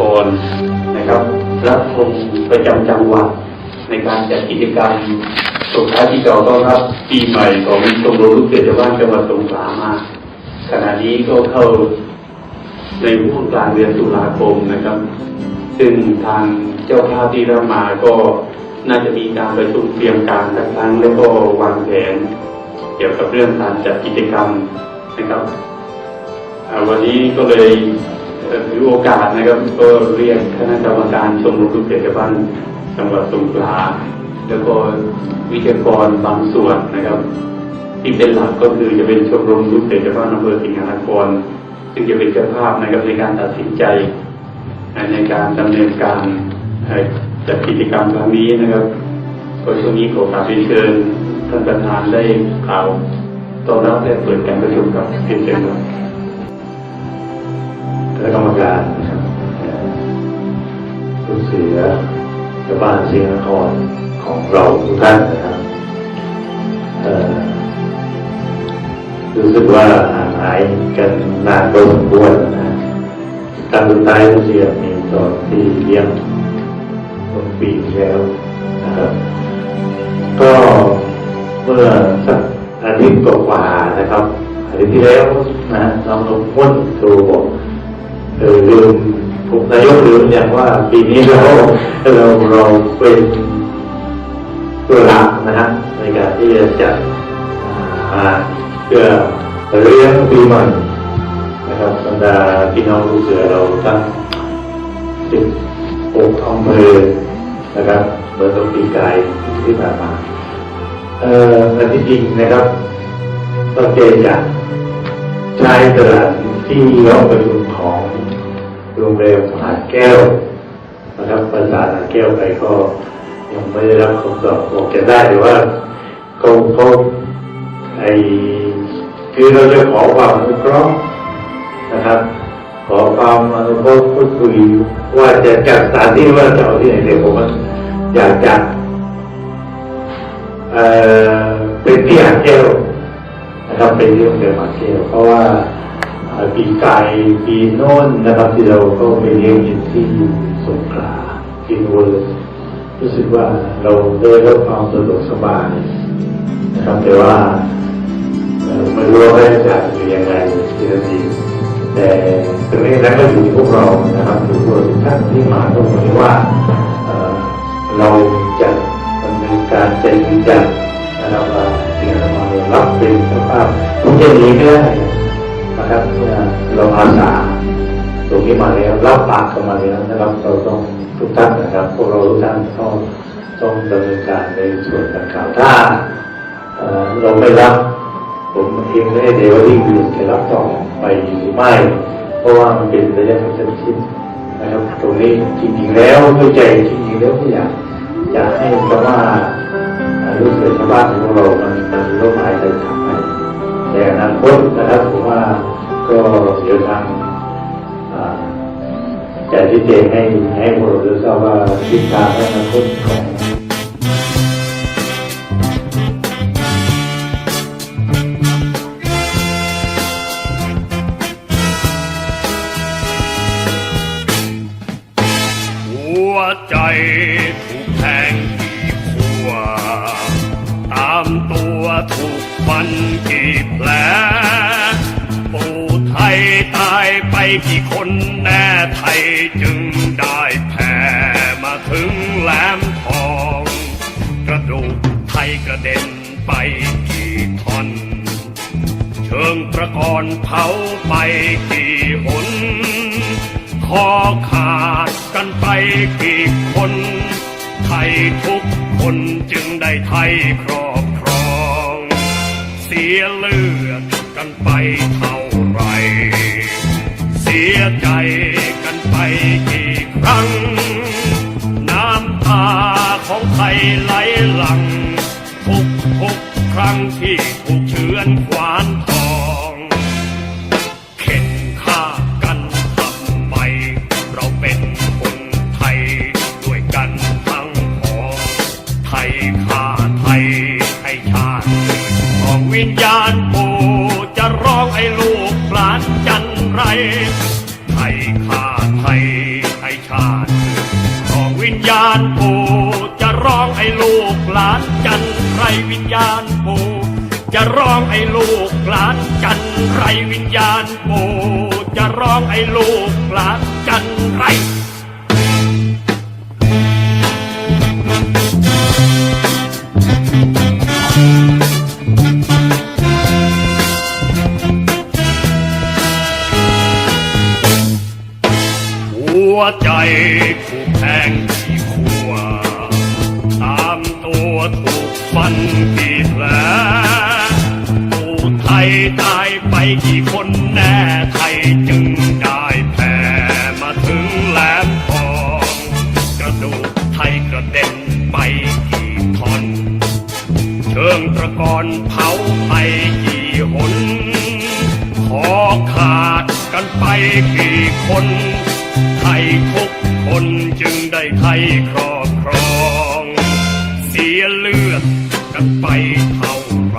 ครนะครับรับธงประจำจังหวัดในการจัดกิจกรรมส่งท้ายปีเก่าต้อนรับปีใหม่ของชมรมลูกเสือชาวบ้านจังหวัดสงขลามาขณะนี้ก็เข้าในช่วงกลางเดือนตุลาคมนะครับ ซึ่งทางเจ้าภาพที่รับมาก็น่าจะมีการประชุมเตรียมการสักครั้งแล้วก็วางแผน เกี่ยวกับเรื่องการจัดกิจกรรมนะครับวันนี้ก็เลย ถือโอกาสนะครับก็เรียกคณะกรรมการชมรมลูกเสือชาวบ้านจังหวัดสงขลาแล้วก็วิทยากรบางส่วนนะครับ ที่เป็นหลักก็คือจะเป็นชมรมลูกเสือชาวบ้านอำเภอสิงหนครซึ่งจะเป็นเจ้าภาพนะครับในการตัดสินใจ ในการดำเนินการจัดกิจกรรมครั้งนี้นะครับก็ช่วงนี้ขอกราบเรียนเชิญท่านประธานได้กล่าวต้อนรับและเปิดการประชุมกับเรียนเชิญครับ คณะกรรมการนะครับเอ่อลูกเสือชาวบ้านเสียงนครของเราทุกท่านนะครับรู้สึกว่าห่างหายกันนานพอสมควรนะการสุดท้ายลูกเสือมีตอนที่เลี้ยงต้นปีแล้วนะครับก็เมื่อสักอาทิตย์กว่าๆนะครับอาทิตย์ที่แล้วนะน้องนพพ้นโทรบอก เออลืมผมนายกลืมอย่างว่าปีนี้เราเราเราเป็นตัวหลักนะฮะในการที่จะจัดอ่าเพื่อเลี้ยงปีใหม่นะครับบรรดาพี่น้องลูกเสือเราทั้งสิบหกอำเภอนะครับเมื่อต้นปีกายที่ผ่านมาเอ่อแต่ที่จริงนะครับก็เจนจากชายตลาดที่ห้องประชุม โรงแรมหาดแก้วนะครับประสาหาดแก้วไปก็ยังไม่ได้รับคำตอบบอกจะได้แต่ว่าเขาเขาไอคือเราจะขอความอนุเคราะห์นะครับ ขอความอนุเคราะห์พูดคุยว่าจะจัดสถานที่ว่าจะเอาที่ไหนเดี๋ยวผมอยากจัดเอ่อเป็นที่หาดแก้วนะครับเป็นที่โรงเรียนหาดแก้วเพราะว่า ปีไกายปีโน้นนะครับที่เราก็ไปเลี้ยงอยู่ที่สงขลาที่นูนรู้สึกว่าเราได้รับความสะดวกสบายนะครับแต่ว่าไม่รู้ว่าจากอยู่ยังไงที่นั่นเองแต่ตรงนี้นั้นก็อยู่ที่พวกเรานะครับอยู่พวกเราทุกท่านที่มาต้องบอกว่าเราจะดำเนินการใจยืนยันนะครับว่าที่เรารับเป็นสภาพผมจะหนีไม่ได้ นะครับเมื่อเราอาสาตรงนี้มาแล้วรับปากกันมาแล้วนะครับเราต้องทุกท่านนะครับ พวกเราทุกท่านต้องต้องดำเนินการในส่วนต่างๆถ้าเอ่อเราไม่รับ ผมเองไม่ได้เดี๋ยวที่อื่นจะรับต่อไปหรือไม่ เพราะว่ามันเป็นระยะสั้นชิ้นะครับตรงนี้จริงๆแล้วด้วยใจจริงๆแล้วก็อยากอยากให้คำว่าลูกเสือชาวบ้านของเรามันมันร่มหายใจทำให้แต่อนาคตนะครับผมว่า ก็เดี๋ยวทางอ่าจะชี้แจงให้ให้พวกเราได้ทราบว่าทิศทางและอนาคตของหัวใจถูกแทงกี่ขัว ตามตัวถูกฟันกี่ กี่คนแน่ไทยจึงได้แผ่มาถึงแหลมทอง กระดูกไทยกระเด็นไปกี่ท่อน เชิงประกรเผาไปกี่หนคอขาดกันไปกี่คน ไทยทุกคนจึงได้ไทยครอบครอง เสียเลือดกันไป กันไปกี่ครั้ง น้ำตาของไทยไหลหลังทุกทุกครั้งที่ถูกเฉือนขวานทอง เข็นฆ่ากันทำไม เราเป็นคนไทยด้วยกันทั้งผองไทยฆ่าไทยให้ชาติของวิญญาณปู่ ลูกหลานจันไรวิญญาณปู่จะร้องไอ้ลูกหลานจันไรวิญญาณปู่จะร้องไอ้ลูกหลานจันไรหัวใจถูกแทง ฟันกี่แผลผู้ไทยตายไปกี่คนแน่ไทยจึงได้แผ่มาถึงแหลมทอง กระดูกไทยกระเด็นไปกี่ท่อน เชิงตะกอนเผาไปกี่หนขอขาดกันไปกี่คนไทยทุกคนจึงได้ไทยครอบครอง เสียเลือ เท่าไร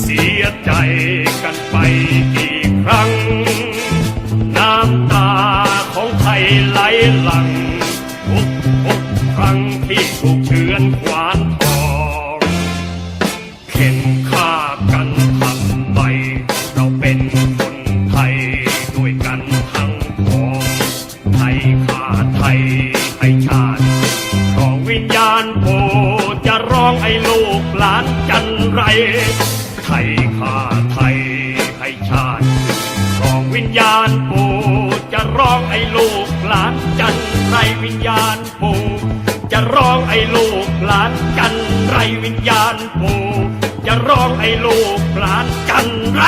เสียใจกันไปกี่ครั้ง น้ำตาของไทยไหลหลังทุกทุกครั้งที่ถูกเชือนขวาน จันไร ไทยข้าไทยให้ชาติรองวิญญาณปู่จะร้องไอ้ลูกหลานจันไรวิญญาณปู่จะร้องไอ้ลูกหลานจันไรวิญญาณปู่จะร้องไอ้ลูกหลานจันไร